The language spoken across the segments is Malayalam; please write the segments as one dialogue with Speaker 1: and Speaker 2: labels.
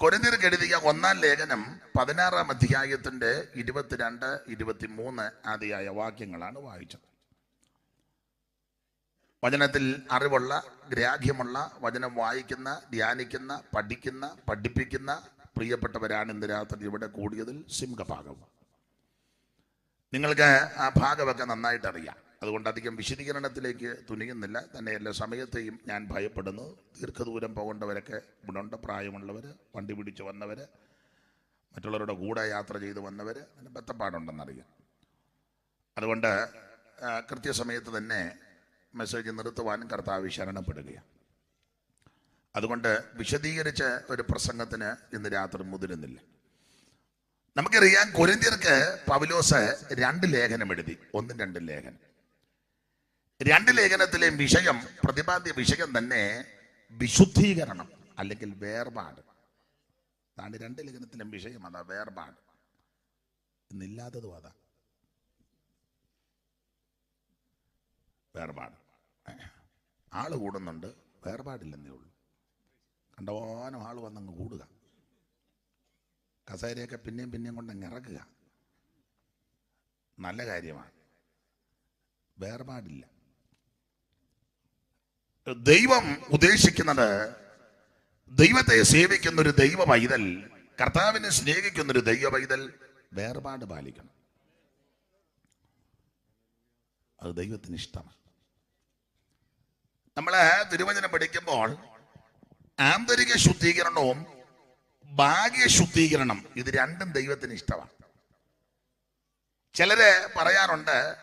Speaker 1: കൊരിന്തിർക്ക് എഴുതിയ ഒന്നാം ലേഖനം പതിനാറാം അധ്യായത്തിന്റെ ഇരുപത്തിരണ്ട് ഇരുപത്തിമൂന്ന് ആദിയായ വാക്യങ്ങളാണ് വായിച്ചത്. വചനത്തിൽ അറിവുള്ള ഗ്രാഹ്യമുള്ള വചനം വായിക്കുന്ന ധ്യാനിക്കുന്ന പഠിക്കുന്ന പഠിപ്പിക്കുന്ന പ്രിയപ്പെട്ടവരാണ് ഇന്ന് രാത്രി ഇവിടെ കൂടിയതിൽ സിംഹഭാഗം. നിങ്ങൾക്ക് ആ ഭാഗമൊക്കെ നന്നായിട്ട് അറിയാം അതുകൊണ്ട് അധികം വിശദീകരണത്തിലേക്ക് തുനിയുന്നില്ല. തന്നെ എല്ലാ സമയത്തെയും ഞാൻ ഭയപ്പെടുന്നു. ദീർഘദൂരം പോകേണ്ടവരൊക്കെ ഇവിടുണ്ട്. പ്രായമുള്ളവർ വണ്ടി പിടിച്ച് വന്നവർ മറ്റുള്ളവരുടെ കൂടെ യാത്ര ചെയ്ത് വന്നവർ അതിന് ബത്തപ്പാടുണ്ടെന്നറിയാം അതുകൊണ്ട് കൃത്യസമയത്ത് തന്നെ മെസ്സേജ് നിർത്തുവാനും കർത്താവ് ശരണപ്പെടുകയാണ്. അതുകൊണ്ട് വിശദീകരിച്ച ഒരു പ്രസംഗത്തിന് ഇന്ന് രാത്രി മുതിരുന്നില്ല. നമുക്കറിയാം കൊരിന്ത്യർക്ക് പൗലോസ് രണ്ട് ലേഖനം എഴുതി. ഒന്നും രണ്ടും ലേഖനം. രണ്ട് ലേഖനത്തിലെ വിഷയം പ്രതിപാദ്യ വിഷയം തന്നെ വിശുദ്ധീകരണം അല്ലെങ്കിൽ വേർപാട്. അതാണ് രണ്ട് ലേഖനത്തിലെ വിഷയം അതാ വേർപാട്. ഇന്നില്ലാത്തതും അതാ. വേർപാട്. ആൾ കൂടുന്നുണ്ട് വേർപാടില്ലെന്നേ ഉള്ളൂ. കണ്ടവാനം ആൾ വന്നങ്ങ് കൂടുക. കസേരയൊക്കെ പിന്നെയും പിന്നെയും കൊണ്ടങ്ങ് ഇറക്കുക. നല്ല കാര്യമാണ്. വേർപാടില്ല. ദൈവം ഉദ്ദേശിക്കുന്നത് ദൈവത്തെ സേവിക്കുന്ന ഒരു ദൈവ പൈതൽ കർത്താവിനെ സ്നേഹിക്കുന്ന ഒരു ദൈവ പൈതൽ വേർപാട് പാലിക്കണം. അത് ദൈവത്തിന് ഇഷ്ടമാണ്. നമ്മൾ തിരുവചനം പഠിക്കുമ്പോൾ ആന്തരിക ശുദ്ധീകരണവും ഭാഗ്യ ശുദ്ധീകരണം ഇത് രണ്ടും ദൈവത്തിന് ഇഷ്ടമാണ്. ചിലര് പറയാറുണ്ട്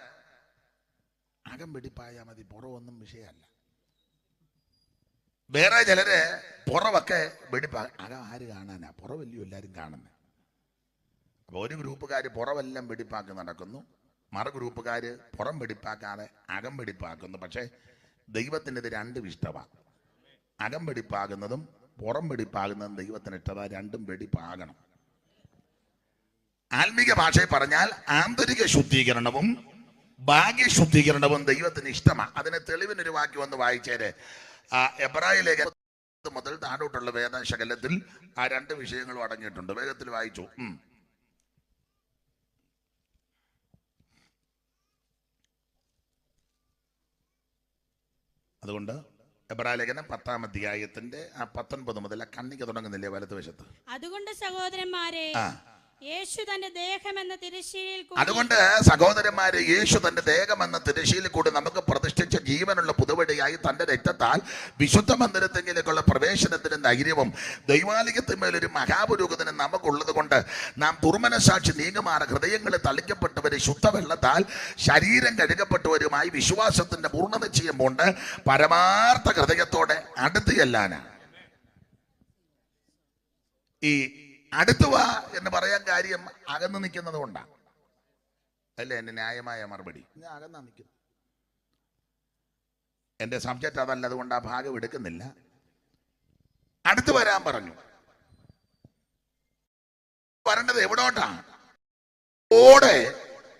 Speaker 1: അകം പിടിപ്പായാൽ മതി പുറമൊന്നും വിഷയമല്ല. വേറെ ചിലര് പുറവൊക്കെ വെടിപ്പാ അത് ആര് കാണാനാ? പുറവല്ലയോ എല്ലാരും കാണുന്നത് അപ്പൊ ഒരു ഗ്രൂപ്പുകാർ പുറവെല്ലാം വെടിപ്പാക്കി നടക്കുന്നു. മറു ഗ്രൂപ്പുകാർ പുറം വെടിപ്പാക്കാതെ അകം വെടിപ്പാക്കുന്നു. പക്ഷേ ദൈവത്തിന് ഇത് രണ്ടും ഇഷ്ടമാണ് അകം വെടിപ്പാകുന്നതും പുറം വെടിപ്പാകുന്നതും ദൈവത്തിന് ഇഷ്ടമാണ് രണ്ടും വെടിപ്പാകണം. ആത്മീക ഭാഷയിൽ പറഞ്ഞാൽ ആന്തരിക ശുദ്ധീകരണവും ഭാഗ്യ ശുദ്ധീകരണവും ദൈവത്തിന് ഇഷ്ടമാണ് അതിനെ തെളിവിനൊരു വാക്യം ഒന്ന് വായിച്ചേരെ. ആ എബ്രായ ലേഖനം മുതൽ താഴോട്ടുള്ള വേദശകലത്തിൽ ആ രണ്ട് വിഷയങ്ങളും അടങ്ങിയിട്ടുണ്ട് വേഗത്തിൽ വായിച്ചു. അതുകൊണ്ട് എബ്രായ ലേഖനം പത്താം അധ്യായത്തിന്റെ ആ പത്തൊൻപത് മുതൽ കണ്ണിക്ക് തുടങ്ങുന്നില്ലേ വലതുവശത്ത്
Speaker 2: അതുകൊണ്ട് സഹോദരന്മാരെ. യേശു തന്റെ ദേഹം എന്ന
Speaker 1: അതുകൊണ്ട് സഹോദരന്മാരെ യേശു തന്റെ ദേഹമെന്ന തിരശ്ശീലിൽ കൂടി നമുക്ക് പ്രതിഷ്ഠിച്ച ജീവനുള്ള പുതുവടിയായി തന്റെ രക്തത്താൽ വിശുദ്ധ മന്ദിരത്തിലേക്കുള്ള പ്രവേശനത്തിന് ധൈര്യവും ഒരു മഹാപുരോഗതിനും നമുക്കുള്ളത് കൊണ്ട് നാം ദുർമനസാക്ഷി നീങ്ങുമാറ ഹൃദയങ്ങളിൽ തളിക്കപ്പെട്ടവരെ ശുദ്ധവെള്ളത്താൽ ശരീരം കഴുകപ്പെട്ടവരുമായി വിശ്വാസത്തിന്റെ പൂർണത ചെയ്യുമ്പോൾ പരമാർത്ഥ ഹൃദയത്തോടെ അടുത്ത് ചെല്ലാനാണ്. ഈ അടുത്തു വാ എന്ന് പറയാൻ കാര്യം അകന്ന് നിൽക്കുന്നത് കൊണ്ടാണ് അല്ലേ? എന്റെ ന്യായമായ മറുപടി. ഞാൻ അകന്നാ നിൽക്കുന്നു എന്റെ സബ്ജക്റ്റ് അതല്ല അതുകൊണ്ട് ആ ഭാഗം എടുക്കുന്നില്ല. അടുത്ത് വരാൻ പറഞ്ഞു. വരേണ്ടത് എവിടോട്ടാണ്? ഓടെ